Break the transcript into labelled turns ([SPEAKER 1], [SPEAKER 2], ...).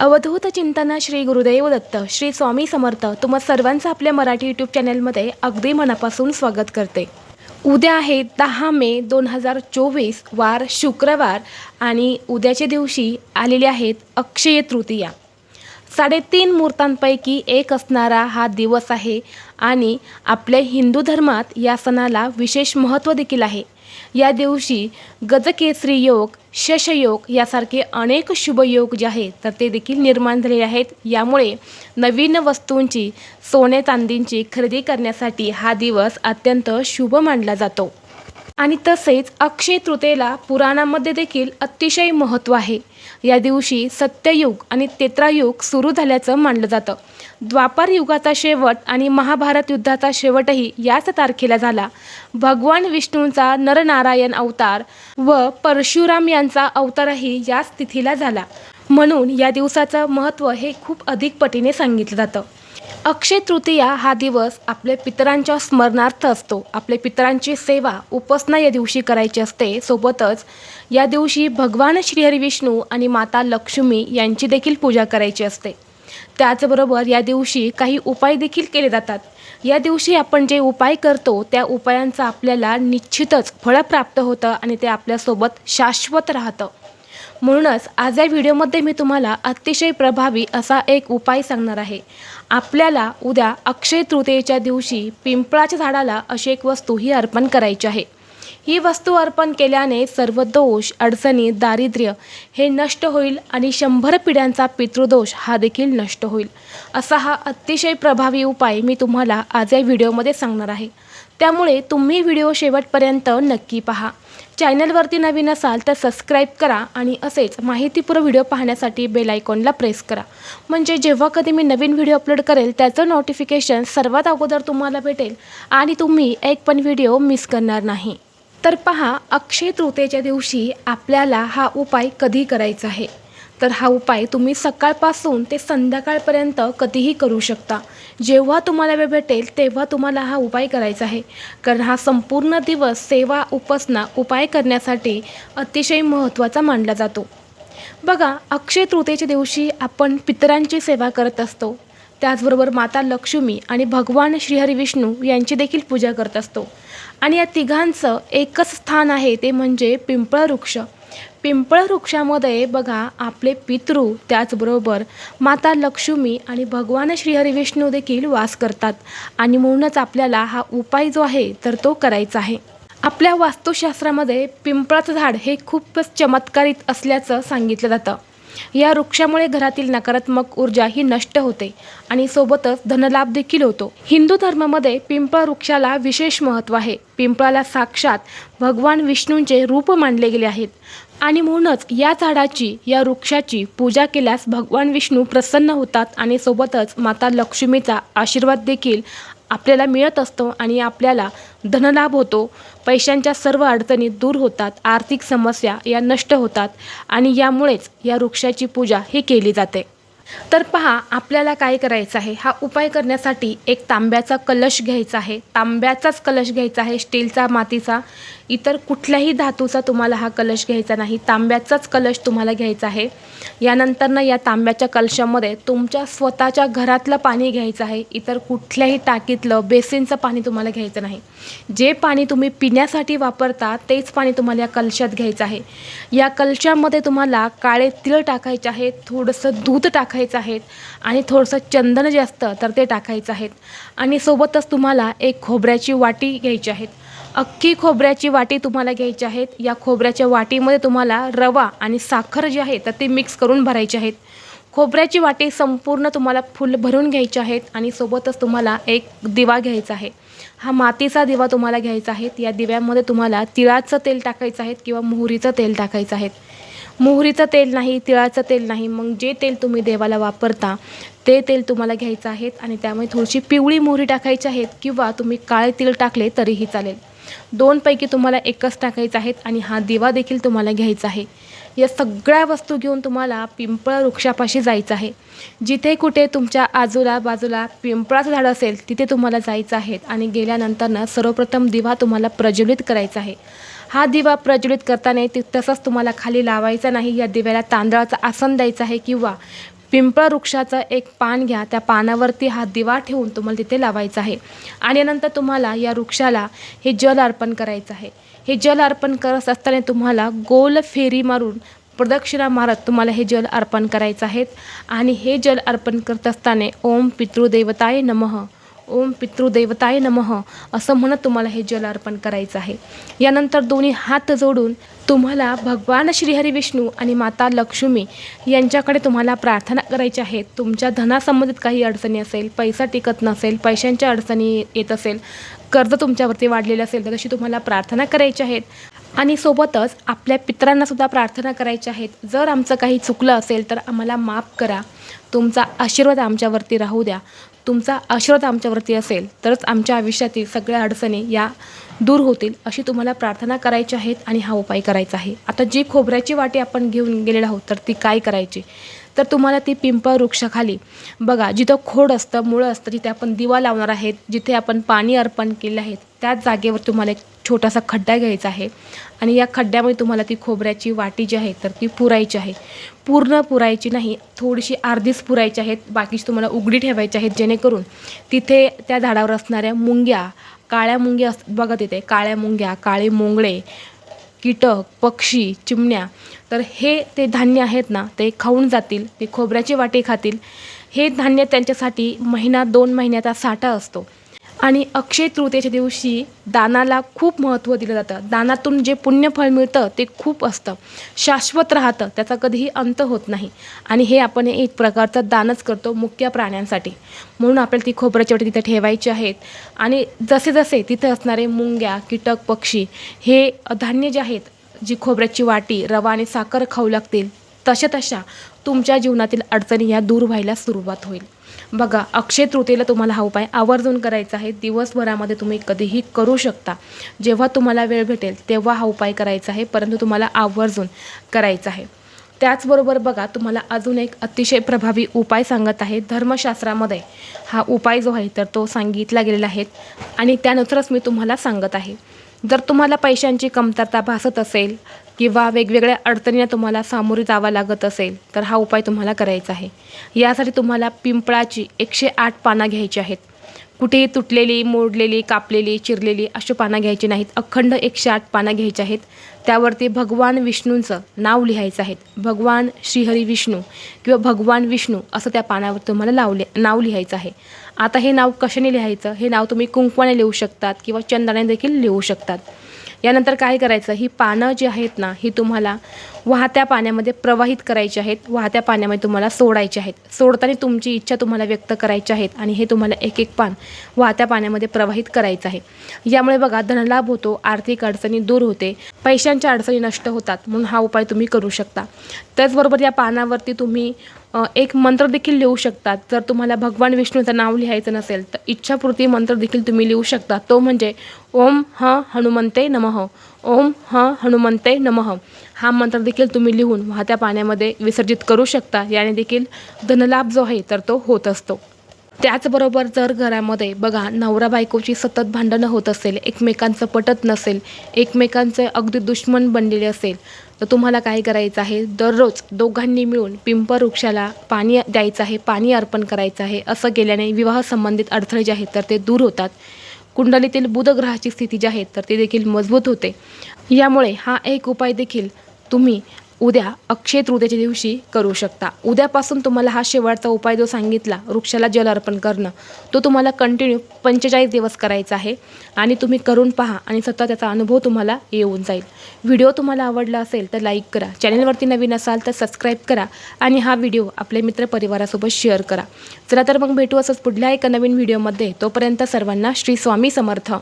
[SPEAKER 1] अवधूत चिंतन श्री गुरुदेव दत्त श्री स्वामी समर्थ तुम्हा सर्वांचं आपल्या मराठी यूट्यूब चॅनलमध्ये अगदी मनापासून स्वागत करते. उद्या आहे दहा मे दोन हजार चोवीस वार शुक्रवार आणि उद्याच्या दिवशी आलेले आहेत अक्षय तृतीया. साडेतीन मुहूर्तांपैकी एक असणारा हा दिवस आहे आणि आपल्या हिंदू धर्मात या सणाला विशेष महत्त्व देखील आहे. या दिवशी गजकेसरी योग शशयोग यासारखे अनेक शुभयोग जे आहेत तर ते देखील निर्माण झालेले आहेत. यामुळे नवीन वस्तूंची सोने चांदींची खरेदी करण्यासाठी हा दिवस अत्यंत शुभ मानला जातो. आणि तसेच अक्षय तृतीयेला पुराणामध्ये देखील अतिशय महत्त्व आहे. या दिवशी सत्ययुग आणि तेत्रायुग सुरू झाल्याचं मानलं जातं. द्वापर युगाचा शेवट आणि महाभारत युद्धाचा शेवटही याच तारखेला झाला. भगवान विष्णूंचा नरनारायण अवतार व परशुराम यांचा अवतारही याच तिथीला झाला. म्हणून या दिवसाचं महत्त्व हे खूप अधिक पटीने सांगितलं जातं. अक्षय तृतीया हा दिवस आपल्या पितरांच्या स्मरणार्थ असतो. आपल्या पितरांची सेवा उपासना या दिवशी करायची असते. सोबतच या दिवशी भगवान श्रीहरी विष्णू आणि माता लक्ष्मी यांची देखील पूजा करायची असते. त्याचबरोबर या दिवशी काही उपाय देखील केले जातात. या दिवशी आपण जे उपाय करतो त्या उपायांचा आपल्याला निश्चितच फळ प्राप्त होतं आणि ते आपल्यासोबत शाश्वत राहतं. म्हणूनच आज या व्हिडिओमध्ये मी तुम्हाला अतिशय प्रभावी असा एक उपाय सांगणार आहे. आपल्याला उद्या अक्षय तृतीयेच्या दिवशी पिंपळाच्या झाडाला अशी एक वस्तू ही अर्पण करायची आहे. ही वस्तू अर्पण केल्याने सर्व दोष अडचणी दारिद्र्य हे नष्ट होईल आणि शंभर पिढ्यांचा पितृदोष हा देखील नष्ट होईल. असा हा अतिशय प्रभावी उपाय मी तुम्हाला आज या व्हिडिओमध्ये सांगणार आहे. त्यामुळे तुम्ही व्हिडिओ शेवटपर्यंत नक्की पहा. चॅनलवरती नवीन असाल तर सबस्क्राईब करा आणि असेच माहितीपूर्ण व्हिडिओ पाहण्यासाठी बेल आयकॉनला प्रेस करा. म्हणजे जेव्हा कधी मी नवीन व्हिडिओ अपलोड करेल त्याचं नोटिफिकेशन सर्वात अगोदर तुम्हाला भेटेल आणि तुम्ही एक पण व्हिडिओ मिस करणार नाही. तर पहा अक्षय तृतीयेच्या दिवशी आपल्याला हा उपाय कधी करायचा आहे? तर हा उपाय तुम्ही सकाळपासून ते संध्याकाळपर्यंत कधीही करू शकता. जेव्हा तुम्हाला वेळ भेटेल तेव्हा तुम्हाला हा उपाय करायचा आहे. कारण हा संपूर्ण दिवस सेवा उपासना उपाय करण्यासाठी अतिशय महत्त्वाचा मानला जातो. बघा अक्षय तृतीयेच्या दिवशी आपण पितरांची सेवा करत असतो. त्याचबरोबर माता लक्ष्मी आणि भगवान श्रीहरी विष्णू यांची देखील पूजा करत असतो. आणि या तिघांचं एकच स्थान आहे ते म्हणजे पिंपळ वृक्ष पिंपळ वृक्षामध्ये बघा आपले पितृ त्याचबरोबर माता लक्ष्मी आणि भगवान श्रीहरी विष्णू देखील वास करतात. आणि म्हणूनच आपल्याला हा उपाय जो आहे तर तो करायचा आहे. आपल्या वास्तुशास्त्रामध्ये पिंपळाचं झाड हे खूपच चमत्कारित असल्याचं सांगितलं जातं. या वृक्षामुळे घरातील नकारात्मक ऊर्जा ही नष्ट होते आणि सोबतच धनलाभ देखील होतो. हिंदू धर्मामध्ये पिंपळ वृक्षाला विशेष महत्त्व आहे. पिंपळाला साक्षात भगवान विष्णूंचे रूप मानले गेले आहेत. आणि म्हणूनच या झाडाची या वृक्षाची पूजा केल्यास भगवान विष्णू प्रसन्न होतात आणि सोबतच माता लक्ष्मीचा आशीर्वाद देखील आपल्याला मिळत असतो आणि आपल्याला धनलाभ होतो. पैशांच्या सर्व अडचणी दूर होतात. आर्थिक समस्या या नष्ट होतात आणि यामुळेच या वृक्षाची पूजा ही केली जाते. तर पहा आपल्याला काय करायचं आहे? हा उपाय करण्यासाठी एक तांब्याचा कलश घ्यायचा आहे. तांब्याचाच कलश घ्यायचा आहे स्टीलचा मातीचा. इतर कुठल्याही धातूचा तुम्हाला हा कलश घ्यायचा नाही तांब्याचाच कलश तुम्हाला घ्यायचा आहे. यानंतरनं या तांब्याच्या कलशामध्ये तुमच्या स्वतःच्या घरातलं पाणी घ्यायचं आहे इतर कुठल्याही टाकीतलं बेसिनचं पाणी तुम्हाला घ्यायचं नाही. जे पाणी तुम्ही पिण्यासाठी वापरता तेच पाणी तुम्हाला या कलशात घ्यायचं आहे. या कलशामध्ये तुम्हाला काळे तिळ टाकायचे आहेत थोडंसं दूध टाकायचं आहे आणि थोडंसं चंदन जे असतं तर ते टाकायचं आहेत आणि सोबतच तुम्हाला एक खोबऱ्याची वाटी घ्यायची आहेत अख्खी खोबऱ्याची वाटी तुम्हाला घ्यायची आहेत. या खोबऱ्याच्या वाटीमध्ये तुम्हाला रवा आणि साखर जी आहे तर ती मिक्स करून भरायचे आहेत. खोबऱ्याची वाटी संपूर्ण तुम्हाला फुल भरून घ्यायची आहेत आणि सोबतच तुम्हाला एक दिवा घ्यायचा आहे. हा मातीचा दिवा तुम्हाला घ्यायचा आहे. या दिव्यामध्ये तुम्हाला तिळाचं तेल टाकायचं आहे किंवा मोहरीचं तेल टाकायचं आहे. मोहरीचं तेल नाही तिळाचं तेल नाही मग जे तेल तुम्ही देवाला वापरता ते तेल तुम्हाला घ्यायचं आहे आणि त्यामुळे थोडीशी पिवळी मोहरी टाकायची आहेत किंवा तुम्ही काळे तीळ टाकले तरीही चालेल. दोनपैकी तुम्हाला एकच टाकायचं आहेत आणि हा दिवा देखील तुम्हाला घ्यायचा आहे. या सगळ्या वस्तू घेऊन तुम्हाला पिंपळ वृक्षापाशी जायचं आहे. जिथे कुठे तुमच्या आजूला बाजूला पिंपळाचं झाड असेल तिथे तुम्हाला जायचं आहे आणि गेल्यानंतरनं सर्वप्रथम दिवा तुम्हाला प्रज्वलित करायचा आहे. हा दिवा प्रज्वलित करताना ति तसंच तुम्हाला खाली लावायचा नाही या दिव्याला तांदळाचं आसन द्यायचं आहे किंवा पिंपळ वृक्षाचं एक पान घ्या त्या पानावरती हा दिवा ठेवून तुम्हाला तिथे लावायचा आहे. आणि नंतर तुम्हाला या वृक्षाला हे जल अर्पण करायचं आहे. हे जल अर्पण करत असताना तुम्हाला गोल फेरी मारून प्रदक्षिणा मारत तुम्हाला हे जल अर्पण करायचं आहे. आणि हे जल अर्पण करत असताना ओम पितृदेवताय नमः. ओम पितृदैवताय नमः असं म्हणत तुम्हाला हे जल अर्पण करायचं आहे. यानंतर दोन्ही हात जोडून तुम्हाला भगवान श्रीहरी विष्णू आणि माता लक्ष्मी यांच्याकडे तुम्हाला प्रार्थना करायची आहे. तुमच्या धनासंबंधित काही अडचणी असेल पैसा टिकत नसेल पैशांच्या अडचणी येत असेल कर्ज तुमच्यावरती वाढलेलं असेल तर तशी तुम्हाला प्रार्थना करायची आहेत. आणि सोबतच आपल्या पित्रांनासुद्धा प्रार्थना करायच्या आहेत. जर आमचं काही चुकलं असेल तर आम्हाला माफ करा. तुमचा आशीर्वाद आमच्यावरती राहू द्या. तुमचा आशीर्वाद आमच्यावरती असेल तरच आमच्या आयुष्यातील सगळ्या अडचणी या दूर होतील अशी तुम्हाला प्रार्थना करायची आहेत आणि हा उपाय करायचा आहे. आता जी खोबऱ्याची वाटी आपण घेऊन गेलेलो आहोत तर ती काय करायची? तर तुम्हाला ती पिंपळ वृक्षाखाली. बघा जिथं खोड असतं मुळं असतं जिथे आपण दिवा लावणार आहेत जिथे आपण पाणी अर्पण केलं आहे त्याच जागेवर तुम्हाला एक छोटासा खड्डा घ्यायचा आहे. आणि या खड्ड्यामध्ये तुम्हाला ती खोबऱ्याची वाटी जी आहे तर ती पुरायची आहे. पूर्ण पुरायची नाही थोडीशी अर्धीच पुरायची आहेत बाकीची तुम्हाला उघडी ठेवायची आहेत जेणेकरून तिथे त्या झाडावर असणाऱ्या मुंग्या काळ्या मुंग्या अस बघा तिथे काळ्या मुंग्या काळे मुंगळे कीटक पक्षी चिमण्या तर हे ते धान्य आहेत ना ते खाऊन जातील ते खोबऱ्याची वाटी खातील. हे धान्य त्यांच्यासाठी महिना दोन महिन्याचा साठा असतो. आणि अक्षय तृतीयेच्या दिवशी दानाला खूप महत्त्व दिलं जातं. दानातून जे पुण्यफळ मिळतं ते खूप असतं. शाश्वत राहतं त्याचा कधीही अंत होत नाही. आणि हे आपण एक प्रकारचं दानच करतो मुख्य प्राण्यांसाठी. म्हणून आपल्याला ती खोबऱ्याची वाटी तिथं ठेवायची आहेत. आणि जसे जसे तिथे असणारे मुंग्या कीटक पक्षी हे धान्य जे आहेत जी खोबऱ्याची वाटी रवा आणि साखर खाऊ लागतील तशा तशा तुमच्या जीवनातील अडचणी या दूर व्हायला सुरुवात होईल. बघा अक्षय तृतीयेला तुम्हाला हा उपाय आवर्जून करायचा आहे. दिवसभरामध्ये तुम्ही कधीही करू शकता. जेव्हा तुम्हाला वेळ भेटेल तेव्हा हा उपाय करायचा आहे. परंतु तुम्हाला आवर्जून करायचा आहे. त्याचबरोबर बघा तुम्हाला अजून एक अतिशय प्रभावी उपाय सांगत आहे. धर्मशास्त्रामध्ये हा उपाय जो आहे तर तो सांगितला गेलेला आहे आणि त्यानुसारच मी तुम्हाला सांगत आहे. जर तुम्हाला पैशांची कमतरता भासत असेल किंवा वेगवेगळ्या अडचणींना तुम्हाला सामोरे जावं लागत असेल तर हा उपाय तुम्हाला करायचा आहे. यासाठी तुम्हाला पिंपळाची एकशे आठ पानं घ्यायची आहेत. कुठेही तुटलेली मोडलेली कापलेली चिरलेली अशी पानं घ्यायची नाहीत. अखंड एकशे आठ पानं घ्यायची आहेत. त्यावरती भगवान विष्णूंचं नाव लिहायचं आहे. भगवान श्रीहरी विष्णू किंवा भगवान विष्णू असं त्या पानावर तुम्हाला लावले नाव लिहायचं आहे. आता हे नाव कशाने लिहायचं? हे नाव तुम्ही कुंकवाने लिहू शकतात किंवा चंदाने देखील लिहू शकतात. यानंतर काय करायचं? ही पानं जी आहेत ना ही तुम्हाला वाहत्या पाण्यामध्ये प्रवाहित करायची आहेत. वाहत्या पाण्यामध्ये तुम्हाला सोडायची आहेत. सोडताना तुमची इच्छा तुम्हाला व्यक्त करायची आहेत आणि हे तुम्हाला एक एक पान वाहत्या पाण्यामध्ये प्रवाहित करायचं आहे. यामुळे बघा धनलाभ होतो आर्थिक अडचणी दूर होते पैशांच्या अडचणी नष्ट होतात म्हणून हा उपाय तुम्ही करू शकता. त्याचबरोबर या पानावरती तुम्ही एक मंत्र देखील लिहू शकतात. जर तुम्हाला भगवान विष्णूचं नाव लिहायचं नसेल तर इच्छापूर्ती मंत्र देखील तुम्ही लिहू शकता. तो म्हणजे ओम ह हनुमंते नमः ओम ह हनुमंते नमः. हा मंत्र देखील तुम्ही लिहून वाहत्या पाण्यामध्ये विसर्जित करू शकता. याने देखील धनलाभ जो आहे तर तो होत असतो. त्याचबरोबर जर घरामध्ये बघा नवरा बायकोची सतत भांडणं होत असेल एकमेकांचं पटत नसेल एकमेकांचे अगदी दुश्मन बनलेले असेल तर तुम्हाला काय करायचं आहे? दररोज दोघांनी मिळून पिंप वृक्षाला पाणी द्यायचं आहे पाणी अर्पण करायचं आहे असं केल्याने विवाह संबंधित अडथळे जे आहेत तर ते दूर होतात. कुंडलीतील बुधग्रहाची स्थिती जी आहे तर ती देखील मजबूत होते. यामुळे हा एक उपाय देखील तुम्ही उद्या अक्षय तृतीयेच्या दिवशी करू शकता. उद्यापासून तुम्हाला हा शेवटचा उपाय जो सांगितला वृक्षाला जल अर्पण करणं तो तुम्हाला कंटिन्यू पंचेचाळीस दिवस करायचा आहे आणि तुम्ही करून पहा आणि स्वतः त्याचा अनुभव तुम्हाला येऊन जाईल. व्हिडिओ तुम्हाला आवडला असेल तर लाईक करा चॅनलवरती नवीन असाल तर सबस्क्राईब करा आणि हा व्हिडिओ आपल्या मित्रपरिवारासोबत शेअर करा. चला तर मग भेटू असंच पुढल्या एका नवीन व्हिडिओमध्ये. तोपर्यंत सर्वांना श्री स्वामी समर्थ.